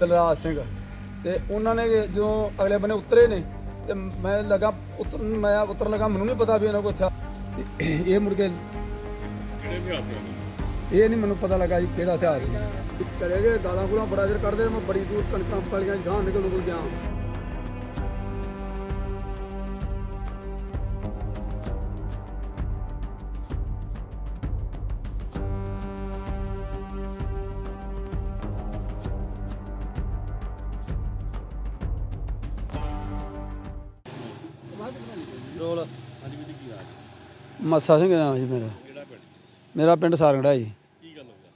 ਦਲਰਾਜ ਸਿੰਘ। ਤੇ ਉਹਨਾਂ ਨੇ ਜਦੋਂ ਅਗਲੇ ਬੰਨੇ ਉਤਰੇ ਨੇ ਤੇ ਮੈਂ ਲੱਗਾ ਉਤਰ ਮੈਂ ਉਤਰਨ ਲੱਗਾ ਮੈਨੂੰ ਨਹੀਂ ਪਤਾ ਵੀ ਇਹਨਾਂ ਕੋਲ ਤੇ ਇਹ ਮੁੜ ਕੇ ਕਿਹੜੇ ਉਹਨਾਂ ਇਹ ਨਹੀਂ ਮੈਨੂੰ ਪਤਾ ਲੱਗਾ ਜੀ ਕਿਹੜਾ ਹਥਿਆਰ ਸੀ। ਗਏ ਗਾਲਾਂ ਗੁਲਾਂ ਬੜਾ ਚਿਰ ਕੱਢਦੇ ਮੈਂ ਬੜੀ ਦੂਰ ਕਣਕਾਂ ਪਲੀਆਂ ਗਾਂ ਨਿਕਲ ਨਿਕਲ ਗਿਆ ਰੋਲ ਹਾਂਜੀ ਵੀਰ ਜੀ ਕੀ ਹਾਲ ਹੈ? ਮੱਸਾ ਸਿੰਘ ਨਾਮ ਜੀ ਮੇਰਾ। ਕਿਹੜਾ ਪਿੰਡ ਮੇਰਾ ਪਿੰਡ ਸਾਰੰਗੜਾ ਜੀ। ਕੀ ਗੱਲ ਹੋ ਗਿਆ?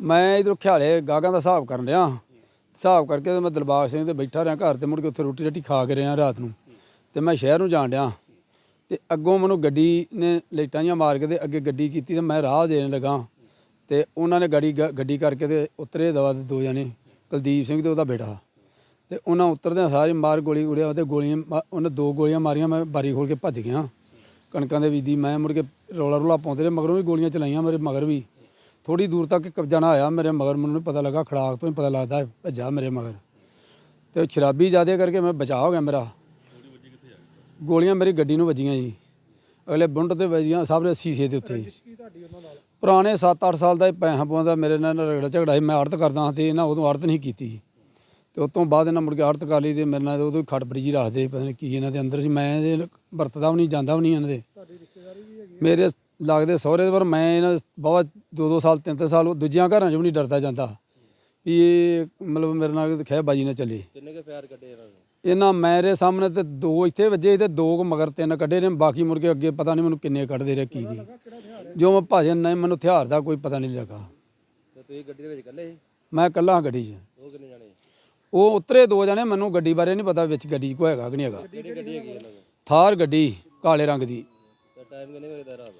ਮੈਂ ਇਧਰੋਂ ਖਿਆਲੇ ਗਾਗਾਂ ਦਾ ਹਿਸਾਬ ਕਰਨ ਰਿਹਾ ਹਿਸਾਬ ਕਰਕੇ ਤੇ ਮੈਂ ਦਿਲਬਾਗ ਸਿੰਘ ਤੇ ਬੈਠਾ ਰਿਹਾ ਘਰ ਤੇ ਮੁੜ ਕੇ ਉੱਥੇ ਰੋਟੀ ਰੱਟੀ ਖਾ ਕੇ ਰਿਹਾ ਰਾਤ ਨੂੰ। ਤੇ ਮੈਂ ਸ਼ਹਿਰ ਨੂੰ ਜਾਣ ਡਿਆ। ਤੇ ਅੱਗੋਂ ਮੈਨੂੰ ਗੱਡੀ ਨੇ ਲਾਈਟਾਂ ਜਿਹੀਆਂ ਮਾਰ ਕੇ ਤੇ ਅੱਗੇ ਗੱਡੀ ਕੀਤੀ ਤੇ ਮੈਂ ਰਾਹ ਦੇਣ ਲੱਗਾ। ਤੇ ਉਹਨਾਂ ਨੇ ਗੱਡੀ ਗੱਡੀ ਕਰਕੇ ਤੇ ਉਤਰੇ ਦਵਾ ਦੇ ਦੋ ਜਣੇ। ਕੁਲਦੀਪ ਸਿੰਘ ਤੇ ਉਹਦਾ ਬੇਟਾ। ਤੇ ਉਹਨਾਂ ਉਤਰਦਿਆਂ ਸਾਰੇ ਮਾਰ ਗੋਲੀ ਉੜਿਆ ਤੇ ਗੋਲੀਆਂ ਮਾ- ਉਹਨੇ ਦੋ ਗੋਲੀਆਂ ਮਾਰੀਆਂ, ਮੈਂ ਬਾਰੀ ਖੋਲ ਕੇ ਭੱਜ ਗਿਆ। ਕਣਕਾਂ ਦੇ ਵੀਦੀ ਮੈਂ ਮੁੜ ਕੇ ਰੌਲਾ ਰੌਲਾ ਪਾਉਂਦੇ ਰਹੇ, ਮਗਰੋਂ ਵੀ ਗੋਲੀਆਂ ਚਲਾਈਆਂ ਮੇਰੇ ਮਗਰ ਵੀ। ਥੋੜੀ ਦੂਰ ਤੱਕ ਕਬਜ਼ਾ ਨਾ ਆਇਆ, ਮੇਰੇ ਮਗਰ ਮੈਨੂੰ ਨੀ ਪਤਾ ਲੱਗਾ, ਖੜਾਕ ਤੋਂ ਹੀ ਪਤਾ ਲੱਗਦਾ ਭੱਜਾ ਮੇਰੇ ਮਗਰ। ਤੇ ਉਹ ਸ਼ਰਾਬੀ ਜ਼ਿਆਦਾ ਕਰਕੇ ਮੈਂ ਬਚਾਅ ਹੋ ਗਿਆ ਮੇਰਾ। ਗੋਲੀਆਂ ਮੇਰੀ ਗੱਡੀ ਨੂੰ ਵੱਜੀਆਂ ਜੀ। ਅਗਲੇ ਬੁੰਡ ਤੇ ਵੱਜੀਆਂ, ਸਭ ਦੇ ਸੀਸੇ ਦੇ ਉੱਤੇ ਪੁਰਾਣੇ 7-8 ਸਾਲ ਦਾ ਇਹ ਪੈਸਾ ਪਵਾਉਂਦਾ, ਮੇਰੇ ਨਾਲ ਰਗੜਾ ਝਗੜਾ ਸੀ, ਮੈਂ ਆੜਤ ਕਰਦਾ ਹਾਂ ਤੇ ਇਹਨਾਂ ਉਦੋਂ ਆੜਤ ਨਹੀਂ ਕੀਤੀ। ਤੇ ਉਸ ਤੋਂ ਬਾਅਦ ਇਹਨਾਂ ਮੁੜ ਕੇ ਆੜਤ ਕਰ ਲਈ ਤੇ ਮੇਰੇ ਨਾਲ ਉਦੋਂ ਖੜ ਬਰੀਜੀ ਰੱਖਦੇ ਪਤਾ ਨਹੀਂ ਕੀ ਇਹਨਾਂ ਦੇ ਅੰਦਰ ਸੀ। ਮੈਂ ਇਹਦੇ ਵਰਤਦਾ ਵੀ ਨਹੀਂ ਜਾਂਦਾ ਵੀ ਨਹੀਂ ਇਹਨਾਂ ਦੇ। ਮੇਰੇ ਲੱਗਦੇ ਸਹੁਰੇ ਪਰ ਮੈਂ ਇਹਨਾਂ ਬਹੁਤ ਦੋ ਦੋ ਸਾਲ ਤਿੰਨ ਤਿੰਨ ਸਾਲ ਦੂਜਿਆਂ ਘਰਾਂ 'ਚ ਵੀ ਨਹੀਂ ਡਰਦਾ ਜਾਂਦਾ। ਵੀ ਇਹ ਮਤਲਬ ਮੇਰੇ ਨਾਲ ਖਹਿ ਬਾਜੀ ਨਾ ਚੱਲੇ। ਕਿੰਨੇ ਕੇ ਪਿਆਰ ਕੱਢੇ ਇਹਨਾਂ ਨੇ? ਇਹਨਾਂ ਮੇਰੇ ਸਾਹਮਣੇ ਤੇ ਦੋ ਇੱਥੇ ਵੱਜੇ ਤੇ ਦੋ ਕੁ ਮਗਰ ਤਿੰਨ ਕੱਢੇ ਨੇ ਬਾਕੀ ਮੁੜ ਕੇ ਅੱਗੇ ਪਤਾ ਨਹੀਂ ਮੈਨੂੰ ਕਿੰਨੇ ਕੱਢਦੇ ਰਹੇ ਕੀ ਨਹੀਂ। ਜੋ ਮੈਂ ਭਾਜਨ ਨਹੀਂ ਮੈਨੂੰ ਹਥਿਆਰ ਦਾ ਕੋਈ ਪਤਾ ਨਹੀਂ ਲੱਗਾ। ਤੇ ਤੁਸੀਂ ਗੱਡੀ ਦੇ ਵਿੱਚ ਇਕੱਲੇ ਸੀ? ਮੈਂ ਇਕੱਲਾ ਹਾਂ ਗੱਡੀ 'ਚ। ਉਹ ਕਿੰਨੇ ਜਾਣੇ ਉਹ ਉਤਰੇ ਦੋ ਜਣੇ, ਮੈਨੂੰ ਗੱਡੀ ਬਾਰੇ ਨਹੀਂ ਪਤਾ ਵਿੱਚ ਗੱਡੀ ਕੋ ਹੈਗਾ ਕਿ ਨਹੀਂ ਹੈਗਾ। ਕਿਹੜੀ ਗੱਡੀ ਹੈਗੀ ਇਹਨਾਂ ਕੋਲ ਥਾਰ ਗੱਡੀ, ਕਾਲੇ ਰੰਗ ਦੀ। ਤੇ ਟਾਈਮ ਕਿੰਨੇ ਵਜੇ ਦਾ ਰਾਤ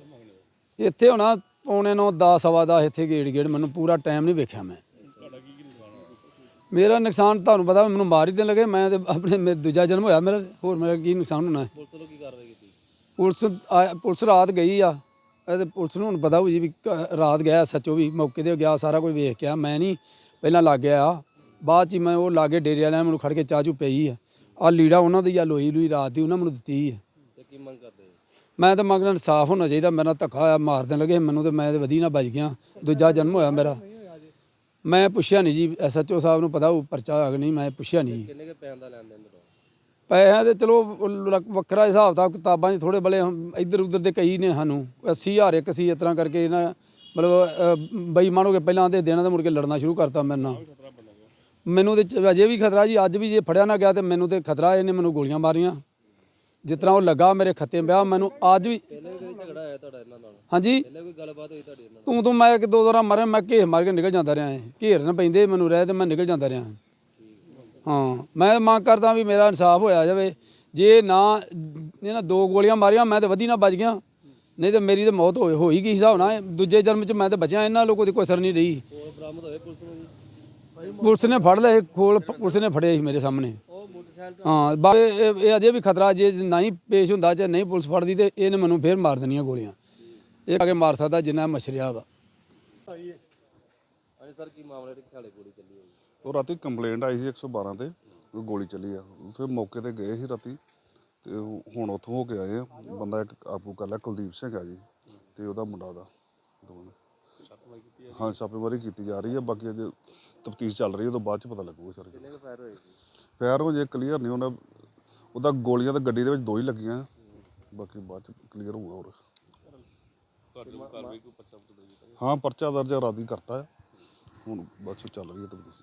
ਇੱਥੇ ਹੋਣਾ ਪੌਣੇ ਨੂੰ, ਦਸ, ਸਵਾ 10 ਇੱਥੇ ਗੇੜ ਗੇੜ, ਮੈਨੂੰ ਪੂਰਾ ਟਾਈਮ ਨਹੀਂ ਵੇਖਿਆ ਮੈਂ। ਮੇਰਾ ਨੁਕਸਾਨ ਤੁਹਾਨੂੰ ਪਤਾ, ਮੈਨੂੰ ਮਾਰ ਹੀ ਦੇਣ ਲੱਗੇ, ਮੈਂ ਤੇ ਆਪਣੇ ਮੇ- ਦੂਜਾ ਜਨਮ ਹੋਇਆ ਮੇਰਾ, ਹੋਰ ਮੇਰਾ ਕੀ ਨੁਕਸਾਨ ਹੋਣਾ? ਹੈ ਪੁਲਿਸ ਵੱਲੋਂ ਕੀ ਕਾਰਵਾਈ ਕੀਤੀ? ਪੁਲਿਸ, ਆ- ਪੁਲਿਸ ਰਾਤ ਗਈ ਆ ਇਹ ਤੇ ਪੁਲਿਸ ਨੂੰ ਹੁਣ ਪਤਾ ਹੋ ਜੀ ਵੀ ਕ- ਰਾਤ ਗਿਆ ਸੱਚੋ ਵੀ, ਮੌਕੇ ਤੇ ਗਿਆ, ਸਾਰਾ ਕੁਝ ਵੇਖ ਕੇ ਆ, ਮੈਂ ਨਹੀਂ ਪਹਿਲਾਂ ਲੱਗ ਗਿਆ। ਬਾਅਦ ਚ ਮੈਂ ਉਹ ਲਾਗੇ ਡੇਰੇ ਵਾਲਿਆਂ ਨੇ ਮੈਨੂੰ ਖੜ ਕੇ ਚਾਹ ਚੂ ਪਈ ਆ। ਆ ਲੀੜਾ ਉਹਨਾਂ ਦੀ ਆ ਲੋਈ ਲੂਈ ਰਾਤ ਦੀ ਉਹਨਾਂ ਮੈਨੂੰ ਦਿੱਤੀ ਆ ਤੇ ਕੀ ਮੰਗ ਕਰਦੇ ਮੈਂ ਤਾਂ ਮੰਗਣਾ ਇਨਸਾਫ ਹੋਣਾ ਚਾਹੀਦਾ ਮੇਰਾ ਧੱਕਾ ਹੋਇਆ ਮਾਰ ਦੇਣ ਲੱਗੇ ਮੈਨੂੰ ਤੇ ਮੈਂ ਤੇ ਵਧੀ ਨਾ ਬਚ ਗਿਆ ਦੂਜਾ ਜਨਮ ਹੋਇਆ ਮੇਰਾ। ਮੈਂ ਪੁੱਛਿਆ ਨਹੀਂ ਜੀ ਐਸਐਚਓ ਸਾਹਿਬ ਨੂੰ ਪਤਾ ਉਹ ਪਰਚਾ ਹੋਇਆ ਕਿ ਨਹੀਂ ਮੈਂ ਪੁੱਛਿਆ ਨਹੀਂ ਜੀ। ਕਿੰਨੇ ਕੇ ਪੈਣ ਦਾ ਲੈਣ ਦੇਣ ਪੈਸਿਆਂ ਦੇ ਚਲੋ ਉਹ ਲ- ਵੱਖਰਾ ਹਿਸਾਬ ਤਾਂ ਕਿਤਾਬਾਂ 'ਚ ਥੋੜੇ ਬਲੇ ਇੱਧਰ ਉੱਧਰ ਦੇ ਕਈ ਨੇ ਸਾਨੂੰ 80000 ਇੱਕ ਸੀ ਇਸ ਤਰ੍ਹਾਂ ਕਰਕੇ ਇਹਨਾਂ ਮਤਲਬ ਬੇਈਮਾਨ ਹੋ ਕੇ ਪਹਿਲਾਂ ਆਂਦੇ ਦੇਣਾ ਤਾਂ ਮੁੜ ਕੇ ਲੜਨਾ ਸ਼ੁਰੂ ਕਰਤਾ ਮੇਰੇ ਨਾਲ। ਮੈਨੂੰ ਤੇ ਅਜੇ ਵੀ ਖਤਰਾ ਜੀ ਅੱਜ ਵੀ ਜੇ ਫੜਿਆ ਨਾ ਗਿਆ ਤੇ ਮੈਨੂੰ ਤੇ ਖਤਰਾ ਇਹਨੇ ਮੈਨੂੰ ਗੋਲੀਆਂ ਮਾਰੀਆਂ। ਜਿਸ ਤਰ੍ਹਾਂ ਉਹ ਲੱਗਾ ਮੇਰੇ ਖੱਤੇ ਪਿਆ ਮੈਨੂੰ ਅੱਜ ਵੀ ਝਗੜਾ ਤੁਹਾਡਾ ਇਹਨਾਂ ਨਾਲ? ਹਾਂਜੀ। ਪਹਿਲੇ ਕੋਈ ਗੱਲਬਾਤ ਹੋਈ ਤੁਹਾਡੀ ਇਹਨਾਂ ਨਾਲ? ਤੂੰ ਤੂੰ ਮੈਂ ਇੱਕ ਦੋ ਦੋ ਮਾਰਿਆ ਮੈਂ ਘੇਰ ਮਾਰ ਕੇ ਨਿਕਲ ਜਾਂਦਾ ਰਿਹਾ ਐ ਘੇਰ ਨਾ ਪੈਂਦੇ ਮੈਨੂੰ ਰਹਿ ਤੇ ਮੈਂ ਨਿਕਲ ਜਾਂਦਾ ਰਿਹਾ। ਹਾਂ ਮੈਂ ਮੰਗ ਕਰਦਾ ਵੀ ਮੇਰਾ ਇਨਸਾਫ ਹੋਇਆ ਜਾਵੇ। ਜੇ ਨਾ ਇਹਨਾਂ ਦੋ ਗੋਲੀਆਂ ਮਾਰੀਆਂ ਮੈਂ ਤੇ ਵਧੀ ਨਾ ਬਚ ਗਿਆ। ਨਹੀਂ ਤੇ ਮੇਰੀ ਤੇ ਮੌਤ ਹੋਈ ਹੋਈ ਗਈ ਹਿਸਾਬ ਨਾਲ? ਦੂਜੇ ਜਨਮ ਚ ਮੈਂ ਤੇ ਬਚਿਆ ਇਹਨਾਂ ਲੋਕੋਂ ਦੀ ਕੋਈ ਅਸਰ ਨਹੀਂ ਰਹੀ। ਹੋਰ ਬਰਾਮਦ ਹੋਏ ਪੁਲਿਸ ਨੂੰ? ਜੀ ਪੁਲਿਸ ਨੇ ਫੜ ਲਏ ਖੋਲ ਪੁਲਿਸ ਨੇ ਫੜਿਆ ਸੀ ਮੇਰੇ ਸਾਹਮਣੇ। ਉਹ ਮੋਟਰਸਾਈਕਲ ਹਾਂ ਬਾ ਇਹ ਇਹ- ਇਹ ਅਜੇ ਵੀ ਖਤਰਾ ਜੇ ਨਹੀਂ ਪੇਸ਼ ਹੁੰਦਾ ਜੇ ਨਹੀਂ ਪੁਲਿਸ ਫੜਦੀ ਤੇ ਇਹਨੇ ਮੈਨੂੰ ਫੇਰ ਮਾਰ ਦੇਣੀਆਂ ਗੋਲੀਆਂ। ਇਹ ਆ ਕੇ ਮਾਰ ਸਕਦਾ ਜਿੰਨਾ ਮਛਰਿਆ ਵਾ। ਹਾਂਜੀ ਸਰ ਕੀ ਮਾਮਲਾ ਤੇ ਖਿਆਲੇ ਗੋਲੀ ਚੱਲੀ ਹੋਈ? ਉਹ ਰਾਤੀ ਕੰਪਲੇਂਟ ਆਈ ਸੀ 112 ਤੇ ਕੋਈ ਗੋਲੀ ਚੱਲੀ ਆ। ਉੱਥੇ ਮੌਕੇ ਤੇ ਗਏ ਸੀ ਰਾਤੀ ਤੇ ਹੁਣ ਉੱਥੋਂ ਹੋ ਕੇ ਆਏ ਆ। ਬੰਦਾ ਇੱਕ ਆਪੂ ਕਰ ਲਿਆ ਕੁਲਦੀਪ ਸਿੰਘ ਆ ਜੀ ਤੇ ਉਹਦਾ ਮੁੰਡਾ ਦਾ ਦੋਵੇਂ। ਹਾਂ? ਛਾਪੇਮਾਰੀ ਕੀਤੀ ਜਾ ਰਹੀ ਹੈ। ਬਾਕੀ ਅਜੇ ਤਫਤੀਸ਼ ਚੱਲ ਰਹੀ ਹੈ ਤੋਂ ਬਾਅਦ ਚ ਪਤਾ ਲੱਗੂਗਾ ਸਰ ਕਿੰਨੇ ਕੇ ਫਾਇਰ ਹੋਏ ਜੀ? ਫੈਰ ਹੋ ਜੇ ਕਲੀਅਰ ਨਹੀਂ ਉਹਨਾਂ ਉਹਦਾ ਗੋਲੀਆਂ ਤਾਂ ਗੱਡੀ ਦੇ ਵਿੱਚ ਦੋ ਹੀ ਲੱਗੀਆਂ। ਬਾਕੀ ਬਾਅਦ ਚ ਕਲੀਅਰ ਹੋਊਗਾ ਹੋਰ। ਹਾਂ ਪਰਚਾ ਦਰਜ ਰਾਦੀ ਕਰਤਾ ਹੈ। ਹੁਣ ਚ ਚੱਲ ਰਹੀ ਹੈ ਤਫਤੀਸ਼।